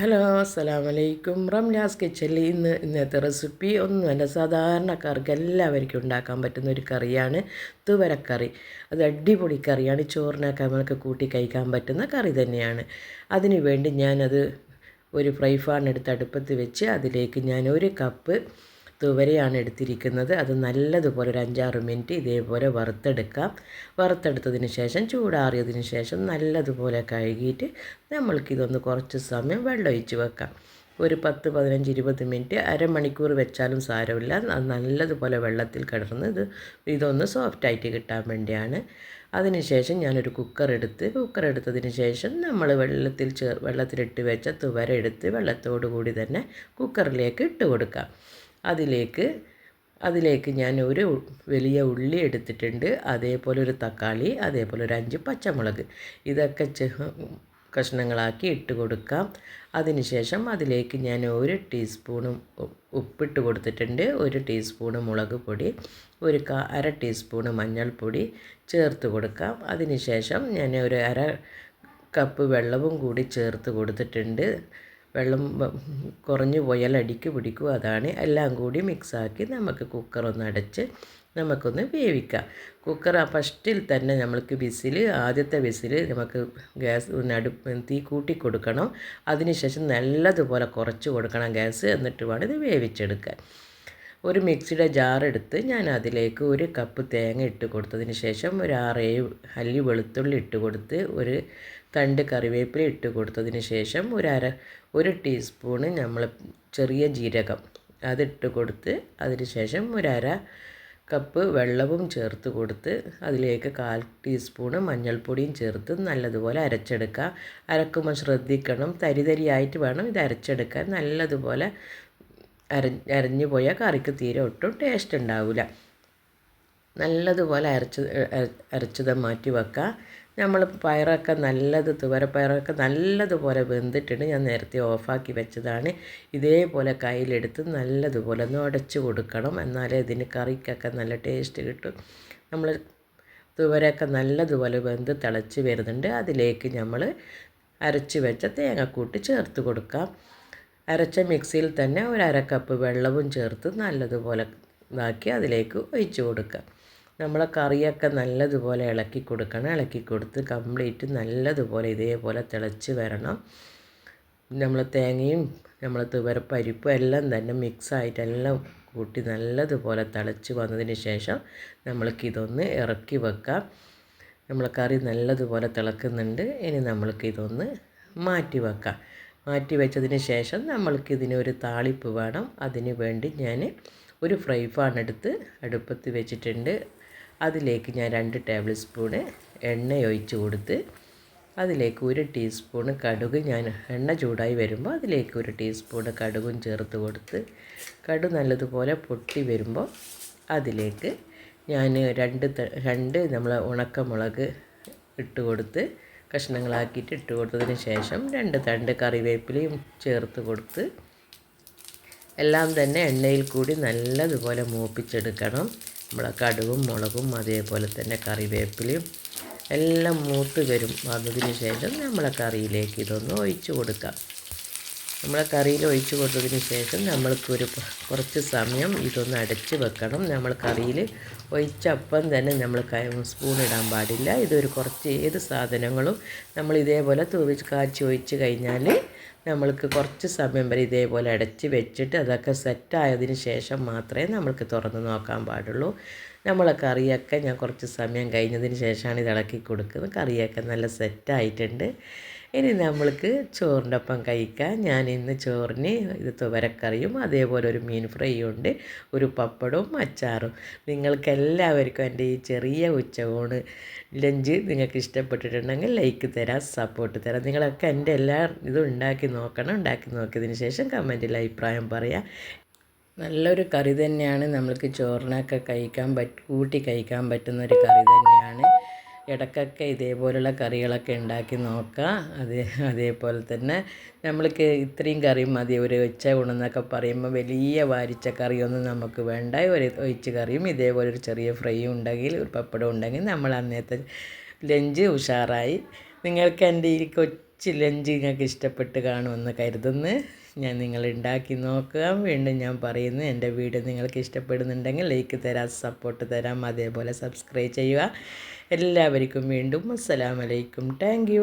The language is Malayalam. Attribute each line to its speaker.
Speaker 1: ഹലോ അസ്സലാം വലൈക്കും റംലാസ് കിച്ചണിൽ ഇന്ന് ഇന്നത്തെ റെസിപ്പി ഒന്നുമല്ല സാധാരണക്കാർക്ക് എല്ലാവർക്കും ഉണ്ടാക്കാൻ പറ്റുന്ന ഒരു കറിയാണ് തുവരക്കറി. അത് അടിപൊളി കറിയാണ്. ചോറിനൊക്കെ നമ്മൾക്ക് കൂട്ടി കഴിക്കാൻ പറ്റുന്ന കറി തന്നെയാണ്. അതിനുവേണ്ടി ഞാനത് ഒരു ഫ്രൈ പാൻ എടുത്ത് അടുപ്പത്ത് വെച്ച് അതിലേക്ക് ഞാൻ ഒരു കപ്പ് തുവരയാണ് എടുത്തിരിക്കുന്നത്. അത് നല്ലതുപോലെ ഒരു അഞ്ചാറ് മിനിറ്റ് ഇതേപോലെ വറുത്തെടുക്കാം. വറുത്തെടുത്തതിന് ശേഷം ചൂടാറിയതിന് ശേഷം നല്ലതുപോലെ കഴുകിയിട്ട് നമ്മൾക്കിതൊന്ന് കുറച്ച് സമയം വെള്ളമൊഴിച്ച് വെക്കാം. ഒരു പത്ത് പതിനഞ്ച് ഇരുപത് മിനിറ്റ് അരമണിക്കൂർ വെച്ചാലും സാരമില്ല. അത് നല്ലതുപോലെ വെള്ളത്തിൽ കിടന്ന് ഇത് ഇതൊന്ന് സോഫ്റ്റായിട്ട് കിട്ടാൻ വേണ്ടിയാണ്. അതിനുശേഷം ഞാനൊരു കുക്കർ എടുത്ത് കുക്കർ എടുത്തതിന് ശേഷം നമ്മൾ വെള്ളത്തിൽ ചേർ വെള്ളത്തിലിട്ട് വെച്ച തുവര എടുത്ത് വെള്ളത്തോടു കൂടി തന്നെ കുക്കറിലേക്ക് ഇട്ട് കൊടുക്കാം. അതിലേക്ക് അതിലേക്ക് ഞാൻ ഒരു വലിയ ഉള്ളി എടുത്തിട്ടുണ്ട്. അതേപോലെ ഒരു തക്കാളി അതേപോലെ ഒരു അഞ്ച് പച്ചമുളക്. ഇതൊക്കെ കഷ്ണങ്ങളാക്കി ഇട്ട് കൊടുക്കാം. അതിനുശേഷം അതിലേക്ക് ഞാൻ ഒരു ടീസ്പൂണും ഉപ്പിട്ട് കൊടുത്തിട്ടുണ്ട്. ഒരു ടീസ്പൂണ് മുളക് പൊടി ഒരു അര ടീസ്പൂണ് മഞ്ഞൾപ്പൊടി ചേർത്ത് കൊടുക്കാം. അതിനുശേഷം ഞാൻ ഒരു അര കപ്പ് വെള്ളവും കൂടി ചേർത്ത് കൊടുത്തിട്ടുണ്ട്. വെള്ളം കുറഞ്ഞു പോയാൽ അടിക്ക് പിടിക്കും. അതാണ് എല്ലാം കൂടി മിക്സാക്കി നമുക്ക് കുക്കറൊന്ന് അടച്ച് നമുക്കൊന്ന് വേവിക്കാം. കുക്കർ ആ ഫസ്റ്റിൽ തന്നെ നമ്മൾക്ക് വിസിൽ ആദ്യത്തെ വിസിൽ നമുക്ക് ഗ്യാസ് അടുപ്പ് തീ കൂട്ടി കൊടുക്കണം. അതിനുശേഷം നല്ലതുപോലെ കുറച്ച് കൊടുക്കണം ഗ്യാസ് എന്നിട്ട് വേണം ഇത് വേവിച്ചെടുക്കാൻ ഒരു മിക്സിയുടെ ജാറെടുത്ത് ഞാൻ അതിലേക്ക് ഒരു കപ്പ് തേങ്ങ ഇട്ട് കൊടുത്തതിന് ശേഷം ഒരു ആറേഴ് അല്ലി വെളുത്തുള്ളി ഇട്ട് കൊടുത്ത് ഒരു തണ്ട് കറിവേപ്പില ഇട്ട് കൊടുത്തതിന് ശേഷം ഒരു അര ഒരു ടീസ്പൂണ് നമ്മൾ ചെറിയ ജീരകം അതിട്ട് കൊടുത്ത് അതിന് ശേഷം ഒരു അര കപ്പ് വെള്ളവും ചേർത്ത് കൊടുത്ത് അതിലേക്ക് കാൽ ടീസ്പൂണ് മഞ്ഞൾപ്പൊടിയും ചേർത്ത് നല്ലതുപോലെ അരച്ചെടുക്കുക. അരക്കുമ്പോൾ ശ്രദ്ധിക്കണം തരിതരിയായിട്ട് വേണം ഇത് അരച്ചെടുക്കാൻ. നല്ലതുപോലെ അര അരഞ്ഞു പോയാൽ കറിക്ക് തീരെ ഒട്ടും ടേസ്റ്റ് ഉണ്ടാവില്ല നല്ലതുപോലെ അരച്ച് അരച്ചത് മാറ്റി വെക്കുക നമ്മൾ പയറൊക്കെ നല്ലത് തുവരപ്പയറൊക്കെ നല്ലതുപോലെ വെന്തിട്ടുണ്ട്. ഞാൻ നേരത്തെ ഓഫാക്കി വെച്ചതാണ്. ഇതേപോലെ കയ്യിലെടുത്ത് നല്ലതുപോലെ ഒന്ന് ഉടച്ച് കൊടുക്കണം. എന്നാലേ ഇതിന് കറിക്കൊക്കെ നല്ല ടേസ്റ്റ് കിട്ടും. നമ്മൾ തുവരൊക്കെ നല്ലതുപോലെ വെന്ത് തിളച്ച് വരുന്നുണ്ട്. അതിലേക്ക് നമ്മൾ അരച്ച് വെച്ച തേങ്ങക്കൂട്ട് ചേർത്ത് കൊടുക്കാം. അരച്ച മിക്സിയിൽ തന്നെ ഒരു അര കപ്പ് വെള്ളവും ചേർത്ത് നല്ലതുപോലെ ഇതാക്കി അതിലേക്ക് ഒഴിച്ച് കൊടുക്കുക. നമ്മളെ കറിയൊക്കെ നല്ലതുപോലെ ഇളക്കി കൊടുക്കണം. ഇളക്കി കൊടുത്ത് കംപ്ലീറ്റ് നല്ലതുപോലെ ഇതേപോലെ തിളച്ച് വരണം. നമ്മൾ തേങ്ങയും നമ്മൾ തുവര പരിപ്പും എല്ലാം തന്നെ മിക്സായിട്ട് എല്ലാം കൂട്ടി നല്ലതുപോലെ തിളച്ച് വന്നതിന് ശേഷം നമ്മൾക്കിതൊന്ന് ഇറക്കി വെക്കാം. നമ്മൾ കറി നല്ലതുപോലെ തിളക്കുന്നുണ്ട്. ഇനി നമ്മൾക്കിതൊന്ന് മാറ്റി വെക്കാം. മാറ്റി വെച്ചതിന് ശേഷം നമ്മൾക്ക് ഇതിനൊരു താളിപ്പ് വേണം. അതിന് വേണ്ടി ഞാൻ ഒരു ഫ്രൈ പാൻ എടുത്ത് അടുപ്പത്ത് വെച്ചിട്ടുണ്ട്. അതിലേക്ക് ഞാൻ രണ്ട് ടേബിൾ സ്പൂണ് എണ്ണ ഒഴിച്ച് കൊടുത്ത് അതിലേക്ക് ഒരു ടീസ്പൂണ് കടുക് ഞാൻ എണ്ണ ചൂടായി വരുമ്പോൾ അതിലേക്ക് ഒരു ടീസ്പൂണ് കടുകും ചേർത്ത് കൊടുത്ത് കടു നല്ലതുപോലെ പൊട്ടി വരുമ്പോൾ അതിലേക്ക് ഞാൻ രണ്ട് രണ്ട് നമ്മൾ ഉണക്കമുളക് ഇട്ട് കൊടുത്ത് കഷ്ണങ്ങളാക്കിയിട്ട് ഇട്ട് കൊടുത്തതിന് ശേഷം രണ്ട് തണ്ട് കറിവേപ്പിലയും ചേർത്ത് കൊടുത്ത് എല്ലാം തന്നെ എണ്ണയിൽ കൂടി നല്ലതുപോലെ മൂപ്പിച്ചെടുക്കണം. നമ്മളെ കടുവും മുളകും അതേപോലെ തന്നെ കറിവേപ്പിലയും എല്ലാം മൂത്ത് വരും. വന്നതിന് ശേഷം നമ്മളെ കറിയിലേക്ക് ഇതൊന്ന് ഒഴിച്ച് കൊടുക്കാം. നമ്മളെ കറിയിൽ ഒഴിച്ചു കൊടുത്തതിന് ശേഷം നമ്മൾക്ക് ഒരു കുറച്ച് സമയം ഇതൊന്ന് അടച്ച് വെക്കണം. നമ്മൾ കറിയിൽ ഒഴിച്ചപ്പം തന്നെ നമ്മൾ സ്പൂൺ ഇടാൻ പാടില്ല. ഇതൊരു കുറച്ച് ഏത് സാധനങ്ങളും നമ്മൾ ഇതേപോലെ തൂവി കാച്ചി ഒഴിച്ച് കഴിഞ്ഞാൽ നമ്മൾക്ക് കുറച്ച് സമയം വരെ ഇതേപോലെ അടച്ച് വെച്ചിട്ട് അതൊക്കെ സെറ്റായതിന് ശേഷം മാത്രമേ നമ്മൾക്ക് തുറന്ന് നോക്കാൻ പാടുള്ളൂ. നമ്മളെ കറിയൊക്കെ ഞാൻ കുറച്ച് സമയം കഴിഞ്ഞതിന് ശേഷമാണ് ഇത് ഇളക്കി കൊടുക്കുന്നത്. കറിയൊക്കെ നല്ല സെറ്റായിട്ടുണ്ട് ഇനി നമ്മൾക്ക് ചോറിന്റെ ഒപ്പം കഴിക്കാം. ഞാൻ ഇന്ന് ചോറിന് ഇത് തുവരക്കറിയും അതേപോലെ ഒരു മീൻ ഫ്രൈയും ഉണ്ട് ഒരു പപ്പടവും അച്ചാറും. നിങ്ങൾക്ക് എല്ലാവർക്കും എന്റെ ഈ ചെറിയ ഉച്ചകോണ് ലഞ്ച് നിങ്ങൾക്ക് ഇഷ്ടപ്പെട്ടിട്ടുണ്ടെങ്കിൽ ലൈക്ക് തരാം സപ്പോർട്ട് തരാം. നിങ്ങളൊക്കെ എന്റെ എല്ലാ ഇതും ഉണ്ടാക്കി നോക്കണം. ഉണ്ടാക്കി നോക്കിയതിന് ശേഷം കമന്റിൽ അഭിപ്രായം പറയാം. നല്ലൊരു കറി തന്നെയാണ് നമ്മൾക്ക് ചോറിനൊക്കെ കഴിക്കാൻ പറ്റ കൂട്ടി കഴിക്കാൻ പറ്റുന്ന ഒരു കറി തന്നെയാണ്. ഇടയ്ക്കൊക്കെ ഇതേപോലുള്ള കറികളൊക്കെ ഉണ്ടാക്കി നോക്കാം അതേ അതേപോലെ തന്നെ നമ്മൾക്ക് ഇത്രയും കറി മതി ഒരു ഒച്ച ഗുണമെന്നൊക്കെ പറയുമ്പോൾ വലിയ വാരിച്ച കറിയൊന്നും നമുക്ക് വേണ്ട. ഒരു ഒഴിച്ച് കറിയും ഇതേപോലെ ഒരു ചെറിയ ഫ്രൈയും ഉണ്ടെങ്കിൽ ഒരു പപ്പടം ഉണ്ടെങ്കിൽ നമ്മൾ അന്നത്തെ ലഞ്ച് ഉഷാറായി. നിങ്ങൾക്ക് എന്റെ ഈ കൊച്ചു ലഞ്ച് നിങ്ങൾക്ക് ഇഷ്ടപ്പെട്ട് കാണുമെന്ന് കരുതുന്നു. ഞാൻ നിങ്ങൾ ഉണ്ടാക്കി നോക്കുക വീണ്ടും ഞാൻ പറയുന്നു എന്റെ വീഡിയോ നിങ്ങൾക്ക് ഇഷ്ടപ്പെടുന്നുണ്ടെങ്കിൽ ലൈക്ക് തരാം സപ്പോർട്ട് തരാം അതേപോലെ സബ്സ്ക്രൈബ് ചെയ്യുക. എല്ലാവർക്കും വീണ്ടും അസ്സലാമലൈക്കും താങ്ക്